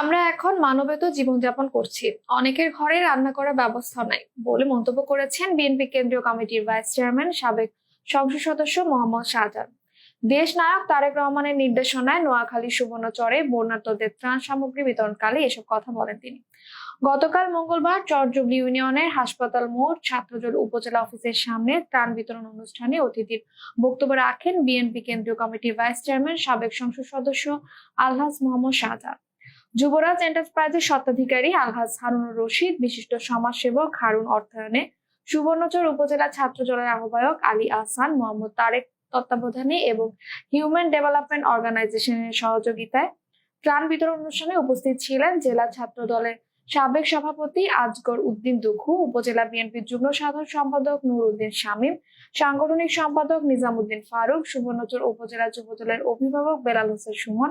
আমরা এখন মানবেত জীবনযাপন করছি। অনেকের ঘরে রান্না করার ব্যবস্থা নাই বলে মন্তব্য করেছেন বিএনপি কেন্দ্রীয় কমিটির ভাইস চেয়ারম্যান, সাবেক সংসদ সদস্য মোহাম্মদ শাহজাহান। দেশ নায়ক তারেক রহমানের নির্দেশনায় নোয়াখালী সুবর্ণচরে বন্যার্তদের ত্রাণ সামগ্রী বিতরণকালে এসব কথা বলেন তিনি। গতকাল মঙ্গলবার চরজুবলি ইউনিয়নের হাসপাতাল মোড় ছাত্রজল উপজেলা অফিসের সামনে ত্রাণ বিতরণ অনুষ্ঠানে অতিথির বক্তব্য রাখেন বিএনপি কেন্দ্রীয় কমিটির ভাইস চেয়ারম্যান, সাবেক সংসদ সদস্য আলহাজ মোহাম্মদ শাহজাহান। যুবরাজ এন্টারপ্রাইজের স্বত্বাধিকারী আলহাজ হারুনুর রশিদ, বিশিষ্ট সমাজসেবক হারুন অর্থায়নে, সুবর্ণচর উপজেলা ছাত্র দলের আহ্বায়ক আলী আহসান, মোহাম্মদ তারেক তত্ত্বাবধানে এবং হিউম্যান ডেভেলপমেন্ট অর্গানাইজেশনের সহযোগিতায় ত্রাণ বিতরণ অনুষ্ঠানে উপস্থিত ছিলেন জেলা ছাত্র দলের সাবেক সভাপতি আজগর উদ্দিন দুখু উপজেলা বিএনপির যুগ্ম সাধারণ সম্পাদক নুর উদ্দিন শামীম, সাংগঠনিক সম্পাদক নিজামুদ্দিন ফারুক, সুবর্ণচর উপজেলা যুবদলের অভিভাবক বেলাল হোসেন সুমন,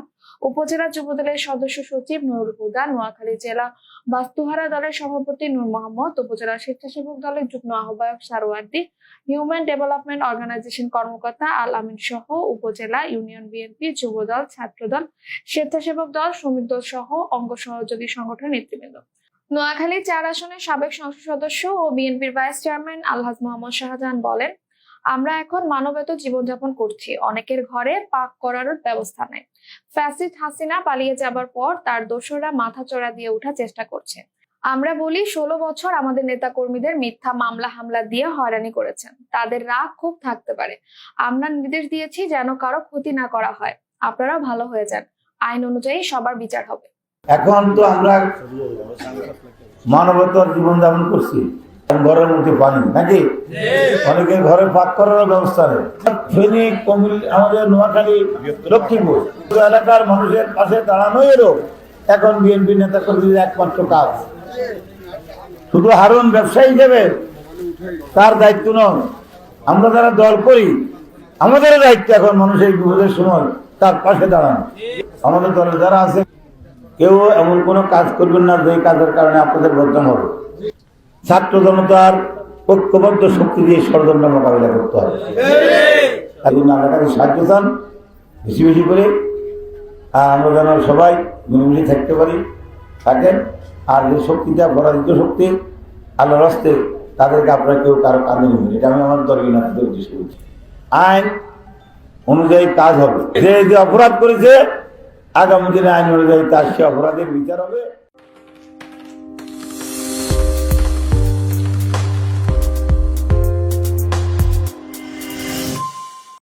উপজেলা যুবদলের সদস্য সচিব নুরুল হুদা, নোয়াখালী জেলা বাস্তুহারা দলের সভাপতি নূর মোহাম্মদ, উপজেলা স্বেচ্ছাসেবক দলের যুগ্ম আহ্বায়ক সারোয়ার্দি হিউম্যান ডেভেলপমেন্ট অর্গানাইজেশন কর্মকর্তা আল আমিন সহ উপজেলা ইউনিয়ন বিএনপি যুবদল ছাত্রদল, স্বেচ্ছাসেবক দল, শ্রমিক দল সহ অঙ্গ সহযোগী সংগঠনের নেতৃবৃন্দ। নোয়াখালী চার আসনের সাবেক সংসদ সদস্য ও বিএনপির ভাইস চেয়ারম্যান আলহাজ মোহাম্মদ শাহজাহান বলেন, আমরা এখন মানবেত জীবনযাপন করছি। অনেকের ঘরে পাক করার ব্যবস্থা নেই। ফ্যাসিড হাসিনা পালিয়ে যাবার পর তার দোসররা মাথা চড়া দিয়ে ওঠার চেষ্টা করছে। আমরা বলি, ষোলো বছর আমাদের নেতা কর্মীদের মিথ্যা মামলা হামলা দিয়ে হয়রানি করেছেন। তাদের রাগ খুব থাকতে পারে। আমরা নির্দেশ দিয়েছি যেন কারও ক্ষতি না করা হয়। আপনারা ভালো হয়ে যান। আইন অনুযায়ী সবার বিচার হবে। এখন তো আমরা মানবতার জীবন যাপন করছি ঘরের মধ্যে পানি নাকি? অনেকে ঘরে পাক করার ব্যবস্থা নেই। ফেনী কমিল আমাদের নোয়াখালী লক্ষ্মীপুর এলাকার মানুষের পাশে দাঁড়ানোই এরও এখন বিএনপি নেতা কর্মীদের একমাত্র কাজ। শুধু হারুন ব্যবসায়ী হিসেবে তার দায়িত্ব নয় আমরা যারা দল করি আমাদের দায়িত্ব এখন মানুষের বিপদের সময় তার পাশে দাঁড়ানো। আমাদের দলে যারা আছে কেউ এমন কোনো কাজ করবেন না যে কাজের কারণে আপনাদের বদনাম হবে। ছাত্র জনতার ঐক্যবদ্ধ শক্তি দিয়ে ষড়যন্ত্র মোকাবিলা করতে হবে। আপনি আপনার কাছে সাহায্য চান, বেশি বেশি করে। আর আমরা যেন সবাই মিলেমিশে থাকতে পারি, থাকেন। আর যে শক্তিটা পরাজিত শক্তি, আল্লাহর হস্তে তাদেরকে আপনারা কেউ কারও কাঁদে নেবেন এটা আমি আমার দলের নাতিদের উদ্দেশ্য করছি আইন অনুযায়ী কাজ হবে। যে যে অপরাধ করেছে আগামী দিনে আইন অনুযায়ী তার সে অপরাধের বিচার হবে।